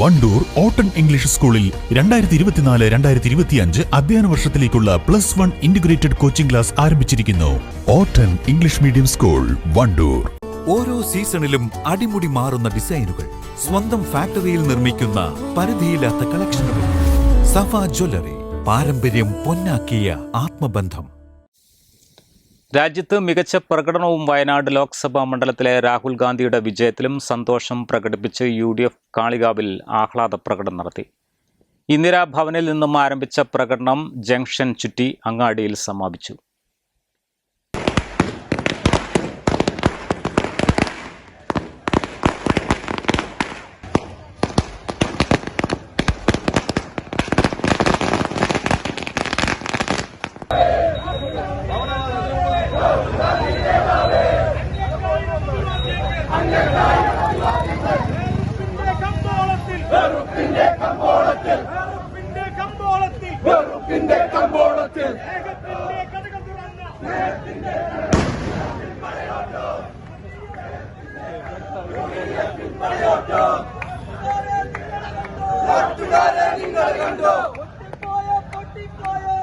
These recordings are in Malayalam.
വണ്ടൂർ ഓട്ടൺ ഇംഗ്ലീഷ് സ്കൂളിൽ രണ്ടായിരത്തി ഇരുപത്തിനാല് രണ്ടായിരത്തി ഇരുപത്തിയഞ്ച് അധ്യയന വർഷത്തിലേക്കുള്ള plus one integrated coaching class ആരംഭിച്ചിരിക്കുന്നു. ഓട്ടൺ ഇംഗ്ലീഷ് മീഡിയം സ്കൂൾ വണ്ടൂർ. ഓരോ സീസണിലും അടിമുടി മാറുന്ന ഡിസൈനുകൾ സ്വന്തം ഫാക്ടറിയിൽ നിർമ്മിക്കുന്ന പരിധിയില്ലാത്ത കളക്ഷനുകൾ. സഫ ജ്വല്ലറി പാരമ്പര്യം പൊന്നാക്കിയ ആത്മബന്ധം. രാജ്യത്ത് മികച്ച പ്രകടനവും വയനാട് ലോക്സഭാ മണ്ഡലത്തിലെ രാഹുൽ ഗാന്ധിയുടെ വിജയത്തിലും സന്തോഷം പ്രകടിപ്പിച്ച് യു ഡി എഫ് കാളികാവിൽ ആഹ്ലാദ പ്രകടനം നടത്തി. ഇന്ദിരാഭവനിൽ നിന്നും ആരംഭിച്ച പ്രകടനം ജംഗ്ഷൻ ചുറ്റി അങ്ങാടിയിൽ സമാപിച്ചു. വെറുപ്പിന്റെ കമ്പോളത്തിൽ. സ്നേഹത്തിന്റെ കഥകൾ തുറന്ന.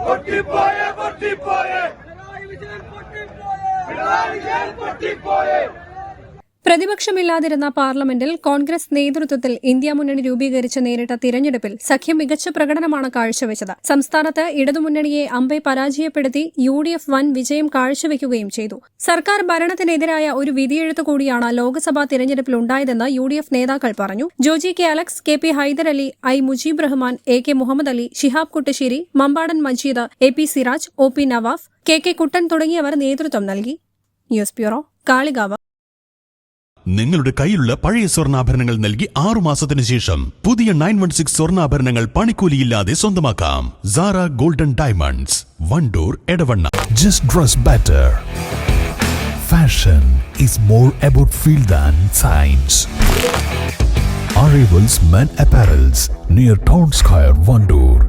പൊട്ടിപ്പോയ? പൊട്ടിപ്പോയ? പിണറായി വിജയൻ പൊട്ടിപ്പോയേ? പ്രതിപക്ഷമില്ലാതിരുന്ന പാർലമെന്റിൽ കോൺഗ്രസ് നേതൃത്വത്തിൽ ഇന്ത്യ മുന്നണി രൂപീകരിച്ച് നേരിട്ട തിരഞ്ഞെടുപ്പിൽ സഖ്യം മികച്ച പ്രകടനമാണ് കാഴ്ചവെച്ചത്. സംസ്ഥാനത്ത് ഇടതുമുന്നണിയെ അമ്പെ പരാജയപ്പെടുത്തി യു ഡി എഫ് വൻ വിജയം കാഴ്ചവെക്കുകയും ചെയ്തു. സർക്കാർ ഭരണത്തിനെതിരായ ഒരു വിധിയെഴുത്ത് കൂടിയാണ് ലോക്സഭാ തിരഞ്ഞെടുപ്പിൽ ഉണ്ടായതെന്ന് യു ഡി എഫ് നേതാക്കൾ പറഞ്ഞു. Joji K Alex K P Hydarali I Mujeeb Rahman A K Muhammad Ali Shihab Kuttassery Mambadan Majeed A P Siraj O P Navaf K K Kuttan തുടങ്ങിയവർ നേതൃത്വം നൽകി. News bureau Kalikavu. നിങ്ങളുടെ കയ്യിലുള്ള പഴയ സ്വർണാഭരണങ്ങൾ നൽകി ആറു മാസത്തിന് ശേഷം പുതിയ നയൻ വൺ സിക്സ് സ്വർണാഭരണങ്ങൾ പണിക്കൂലിയില്ലാതെ സ്വന്തമാക്കാം Sara golden diamonds Wandoor Edavanna just dress better. Fashion is more about feel than science Arrivals Men Apparels near Town Square, Vandoor.